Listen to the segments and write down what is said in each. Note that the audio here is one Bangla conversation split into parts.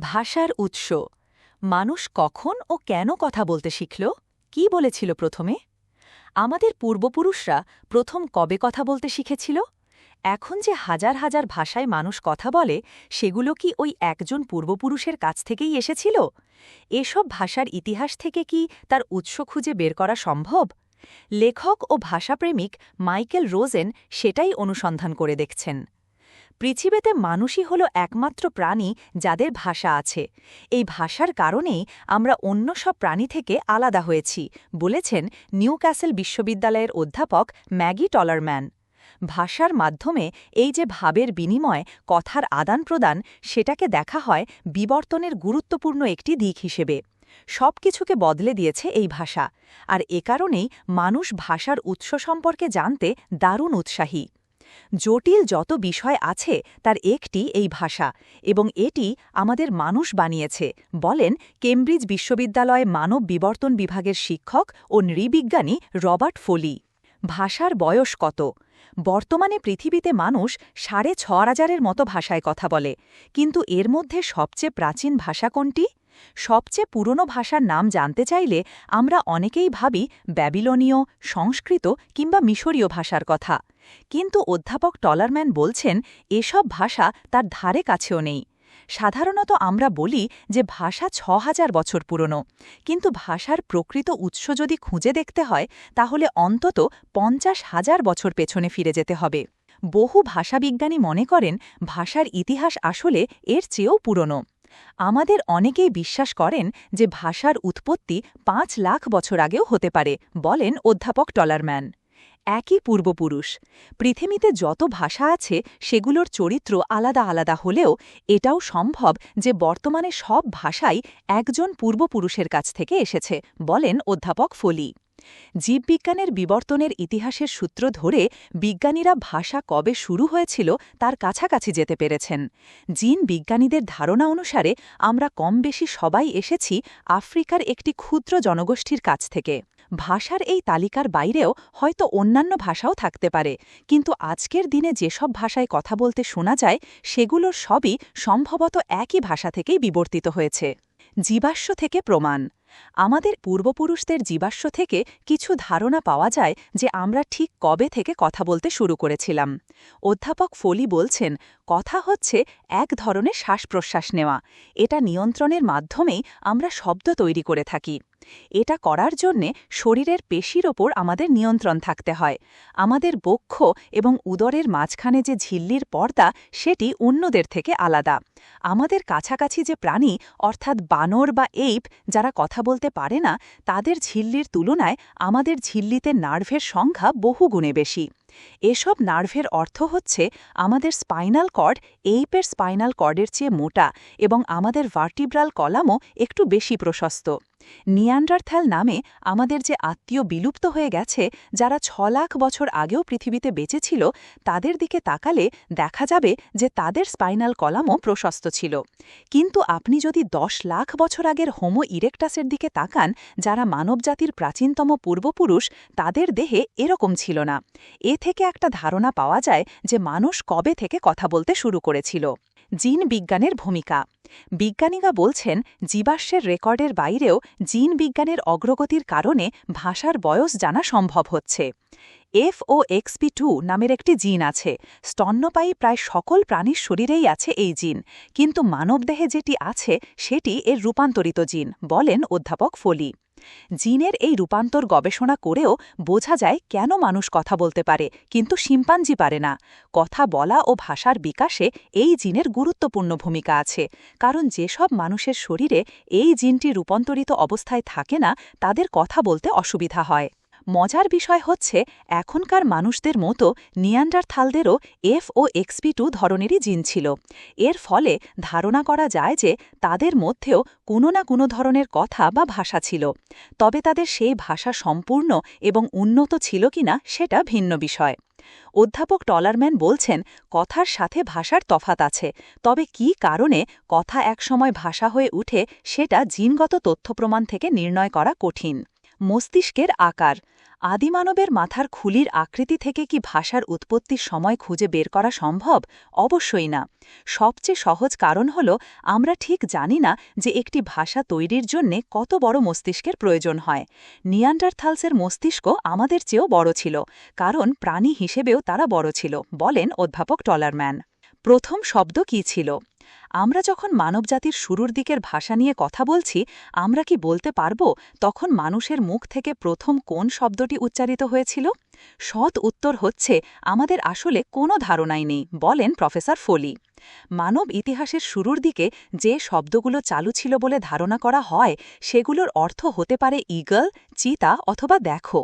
ভাষার উৎস। মানুষ কখন ও কেন কথা বলতে শিখল? কি বলেছিল প্রথমে? আমাদের পূর্বপুরুষরা প্রথম কবে কথা বলতে শিখেছিল? এখন যে হাজার হাজার ভাষায় মানুষ কথা বলে, সেগুলো কি ওই একজন পূর্বপুরুষের কাছ থেকেই এসেছিল? এসব ভাষার ইতিহাস থেকে কি তার উৎস খুঁজে বের করা সম্ভব? লেখক ও ভাষাপ্রেমিক মাইকেল রোজেন সেটাই অনুসন্ধান করে দেখছেন। পৃথিবীতে মানুষই হল একমাত্র প্রাণী যাদের ভাষা আছে। এই ভাষার কারণেই আমরা অন্য সব প্রাণী থেকে আলাদা হয়েছি, বলেছেন নিউ ক্যাসেল বিশ্ববিদ্যালয়ের অধ্যাপক ম্যাগি টলারম্যান। ভাষার মাধ্যমে এই যে ভাবের বিনিময়, কথার আদান প্রদান, সেটাকে দেখা হয় বিবর্তনের গুরুত্বপূর্ণ একটি দিক হিসেবে। সব কিছুকে বদলে দিয়েছে এই ভাষা। আর এ কারণেই মানুষ ভাষার উৎস সম্পর্কে জানতে দারুণ উৎসাহী। জটিল যত বিষয় আছে, তার একটি এই ভাষা, এবং এটি আমাদের মানুষ বানিয়েছে, বলেন কেমব্রিজ বিশ্ববিদ্যালয়ে মানব বিবর্তন বিভাগের শিক্ষক ও নৃবিজ্ঞানী রবার্ট ফোলি। ভাষার বয়স কত? বর্তমানে পৃথিবীতে মানুষ সাড়ে ছ হাজারের মতো ভাষায় কথা বলে, কিন্তু এর মধ্যে সবচেয়ে প্রাচীন ভাষা কোনটি? সবচেয়ে পুরনো ভাষার নাম জানতে চাইলে আমরা অনেকেই ভাবি ব্যাবিলনীয়, সংস্কৃত কিংবা মিশরীয় ভাষার কথা। কিন্তু অধ্যাপক টলারম্যান বলছেন, এসব ভাষা তার ধারে কাছেও নেই। সাধারণত আমরা বলি যে ভাষা ছ হাজার বছর পুরনো। কিন্তু ভাষার প্রকৃত উৎস যদি খুঁজে দেখতে হয়, তাহলে অন্তত পঞ্চাশ হাজার বছর পেছনে ফিরে যেতে হবে। বহু ভাষাবিজ্ঞানী মনে করেন, ভাষার ইতিহাস আসলে এর চেয়েও পুরনো। আমাদের অনেকেই বিশ্বাস করেন যে ভাষার উৎপত্তি পাঁচ লাখ বছর আগেও হতে পারে, বলেন অধ্যাপক টলারম্যান। একই পূর্বপুরুষ। পৃথিবীতে যত ভাষা আছে, সেগুলোর চরিত্র আলাদা আলাদা হলেও এটাও সম্ভব যে বর্তমানে সব ভাষাই একজন পূর্বপুরুষের কাছ থেকে এসেছে, বলেন অধ্যাপক ফলি। জীববিজ্ঞানের বিবর্তনের ইতিহাসের সূত্র ধরে বিজ্ঞানীরা ভাষা কবে শুরু হয়েছিল তার কাছাকাছি যেতে পেরেছেন। জিন বিজ্ঞানীদের ধারণা অনুসারে আমরা কম বেশি সবাই এসেছি আফ্রিকার একটি ক্ষুদ্র জনগোষ্ঠীর কাছ থেকে। ভাষার এই তালিকার বাইরেও হয়তো অন্যান্য ভাষাও থাকতে পারে, কিন্তু আজকের দিনে যেসব ভাষায় কথা বলতে শোনা যায়, সেগুলোর সবই সম্ভবত একই ভাষা থেকেই বিবর্তিত হয়েছে। জীবাশ্ম থেকে প্রমাণ। আমাদের পূর্বপুরুষদের জীবাশ্ম থেকে কিছু ধারণা পাওয়া যায় যে আমরা ঠিক কবে থেকে কথা বলতে শুরু করেছিলাম। অধ্যাপক ফলি বলছেন, কথা হচ্ছে এক ধরনের শ্বাস প্রশ্বাস নেওয়া। এটা নিয়ন্ত্রণের মাধ্যমেই আমরা শব্দ তৈরি করে থাকি। এটা করার জন্যে শরীরের পেশির ওপর আমাদের নিয়ন্ত্রণ থাকতে হয়। আমাদের বক্ষ এবং উদরের মাঝখানে যে ঝিল্লির পর্দা, সেটি অন্যদের থেকে আলাদা। আমাদের কাছাকাছি যে প্রাণী, অর্থাৎ বানর বা এইপ যারা কথা বলতে পারে না, তাদের ঝিল্লির তুলনায় আমাদের ঝিল্লিতে নার্ভের সংখ্যা বহু গুণে বেশি। এসব নার্ভের অর্থ হচ্ছে আমাদের স্পাইনাল কর্ড, এইপের স্পাইনাল কর্ডের চেয়ে মোটা এবং আমাদের ভার্টিব্রাল কলামও একটু বেশি প্রশস্ত। নিয়ান্ডারথ্যাল নামে আমাদের যে আত্মীয় বিলুপ্ত হয়ে গেছে, যারা ছ লাখ বছর আগেও পৃথিবীতে বেঁচেছিল, তাদের দিকে তাকালে দেখা যাবে যে তাদের স্পাইনাল কলামও প্রশস্ত ছিল। কিন্তু আপনি যদি দশ লাখ বছর আগের হোমো ইরেকটাসের দিকে তাকান, যারা মানবজাতির প্রাচীনতম পূর্বপুরুষ, তাদের দেহে এরকম ছিল না। এ থেকে একটা ধারণা পাওয়া যায় যে মানুষ কবে থেকে কথা বলতে শুরু করেছিল। জিন বিজ্ঞানের ভূমিকা। বিজ্ঞানীরা বলছেন, জীবাশ্মের রেকর্ডের বাইরেও জিন বিজ্ঞানের অগ্রগতির কারণে ভাষার বয়স জানা সম্ভব হচ্ছে। এফ ও এক্সপি টু নামের একটি জিন আছে। স্তন্যপায়ী প্রায় সকল প্রাণীর শরীরেই আছে এই জিন, কিন্তু মানবদেহে যেটি আছে, সেটি এর রূপান্তরিত জিন, বলেন অধ্যাপক ফলি। জিনের এই রূপান্তর গবেষণা করেও বোঝা যায় কেন মানুষ কথা বলতে পারে, কিন্তু শিম্পাঞ্জি পারে না। কথা বলা ও ভাষার বিকাশে এই জিনের গুরুত্বপূর্ণ ভূমিকা আছে, কারণ যেসব মানুষের শরীরে এই জিনটি রূপান্তরিত অবস্থায় থাকে না, তাদের কথা বলতে অসুবিধা হয়। মজার বিষয় হচ্ছে, এখনকার মানুষদের মতো নিয়ান্ডারথালদেরও F O X P two ধরনেরই জিন ছিল। এর ফলে ধারণা করা যায় যে, তাদের মধ্যেও কোনো না কোনো ধরনের কথা বা ভাষা ছিল। তবে তাদের সেই ভাষা সম্পূর্ণ এবং উন্নত ছিল কিনা সেটা ভিন্ন বিষয়। অধ্যাপক টলারম্যান বলছেন, কথার সাথে ভাষার তফাত আছে, তবে কি কারণে কথা একসময় ভাষা হয়ে উঠে সেটা জিনগত তথ্য প্রমাণ থেকে নির্ণয় করা কঠিন? মস্তিষ্কের আকার আদিমানবের মাথার খুলির আকৃতি থেকে কি ভাষার উৎপত্তির সময় খুঁজে বের করা সম্ভব? অবশ্যই না। সবচেয়ে সহজ কারণ হল, আমরা ঠিক জানি না যে একটি ভাষা তৈরির জন্যে কত বড় মস্তিষ্কের প্রয়োজন হয়। নিয়ান্ডারথালসের মস্তিষ্ক আমাদের চেয়েও বড় ছিল, কারণ প্রাণী হিসেবেও তারা বড় ছিল, বলেন অধ্যাপক টলারম্যান। প্রথম শব্দ কি ছিল? আমরা যখন মানবজাতির শুরুর দিকের ভাষা নিয়ে কথা বলছি, আমরা কি বলতে পারব তখন মানুষের মুখ থেকে প্রথম কোন শব্দটি উচ্চারিত হয়েছিল? সৎ উত্তর হচ্ছে, আমাদের আসলে কোনো ধারণাই নেই, বলেন প্রফেসর ফলি। মানব ইতিহাসের শুরুর দিকে যে শব্দগুলো চালু ছিল বলে ধারণা করা হয়, সেগুলোর অর্থ হতে পারে ইগল চিতা অথবা দেখো।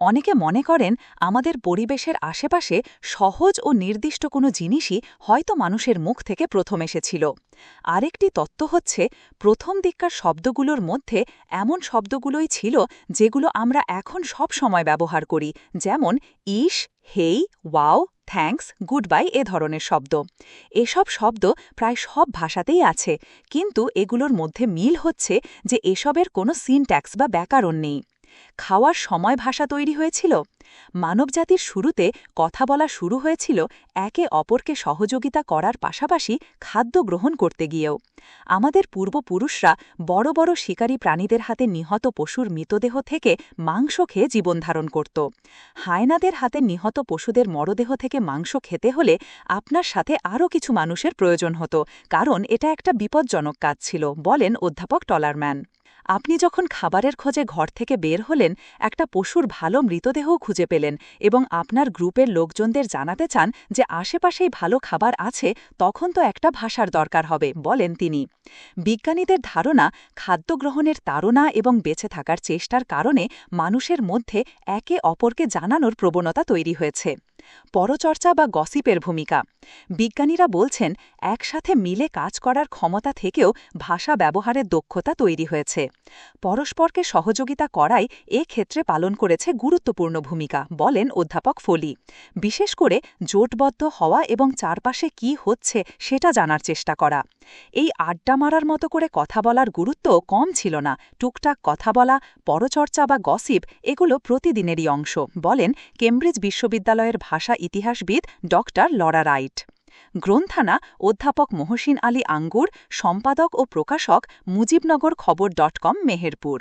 অনেকে মনে করেন আমাদের পরিবেশের আশেপাশে সহজ ও নির্দিষ্ট কোনো জিনিসই হয়তো মানুষের মুখ থেকে প্রথম এসেছিল। আরেকটি তত্ত্ব হচ্ছে, প্রথম দিককার শব্দগুলোর মধ্যে এমন শব্দগুলোই ছিল যেগুলো আমরা এখন সব সময় ব্যবহার করি, যেমন ইস hey, wow thanks good bye এ ধরনের শব্দ। এসব শব্দ প্রায় সব ভাষাতেই আছে, কিন্তু এগুলোর মধ্যে মিল হচ্ছে যে এসবের কোনো সিনট্যাক্স বা ব্যাকরণ নেই। খাওয়ার সময় ভাষা তৈরি হয়েছিল। মানবজাতির শুরুতে কথা বলা শুরু হয়েছিল একে অপরকে সহযোগিতা করার পাশাপাশি খাদ্য গ্রহণ করতে গিয়েও। আমাদের পূর্বপুরুষরা বড় বড় শিকারী প্রাণীদের হাতে নিহত পশুর মৃতদেহ থেকে মাংস খেয়ে জীবনধারণ করত। হায়নাদের হাতে নিহত পশুদের মরদেহ থেকে মাংস খেতে হলে আপনার সাথে আরও কিছু মানুষের প্রয়োজন হতো, কারণ এটা একটা বিপজ্জনক কাজ ছিল, বলেন অধ্যাপক টলারম্যান। আপনি যখন খাবারের খোঁজে ঘর থেকে বের হলেন, একটা পশুর ভালো মৃতদেহও খুঁজে পেলেন এবং আপনার গ্রুপের লোকজনদের জানাতে চান যে আশেপাশেই ভালো খাবার আছে, তখন তো একটা ভাষার দরকার হবে, বলেন তিনি। বিজ্ঞানীদের ধারণা, খাদ্য গ্রহণের তাড়না এবং বেঁচে থাকার চেষ্টার কারণে মানুষের মধ্যে একে অপরকে জানানোর প্রবণতা তৈরি হয়েছে। পরচর্চা বা গসিপের ভূমিকা। বিজ্ঞানীরা বলছেন, একসাথে মিলে কাজ করার ক্ষমতা থেকেও ভাষা ব্যবহারের দক্ষতা তৈরি হয়েছে। পরস্পরকে সহযোগিতা করাই এ ক্ষেত্রে পালন করেছে গুরুত্বপূর্ণ ভূমিকা, বলেন অধ্যাপক ফলি। বিশেষ করে জোটবদ্ধ হওয়া এবং চারপাশে কি হচ্ছে সেটা জানার চেষ্টা করা। এই আড্ডা মারার মতো করে কথা বলার গুরুত্ব কম ছিল না। টুকটাক কথা বলা, পরচর্চা বা গসিপ এগুলো প্রতিদিনেরই অংশ, বলেন কেমব্রিজ বিশ্ববিদ্যালয়ের ভাষা ইতিহাসবিদ ড লরা রাইট। গ্রন্থানা অধ্যাপক মহসিন আলী আঙ্গুর, সম্পাদক ও প্রকাশক মুজিবনগর খবর ডট কম মেহেরপুর।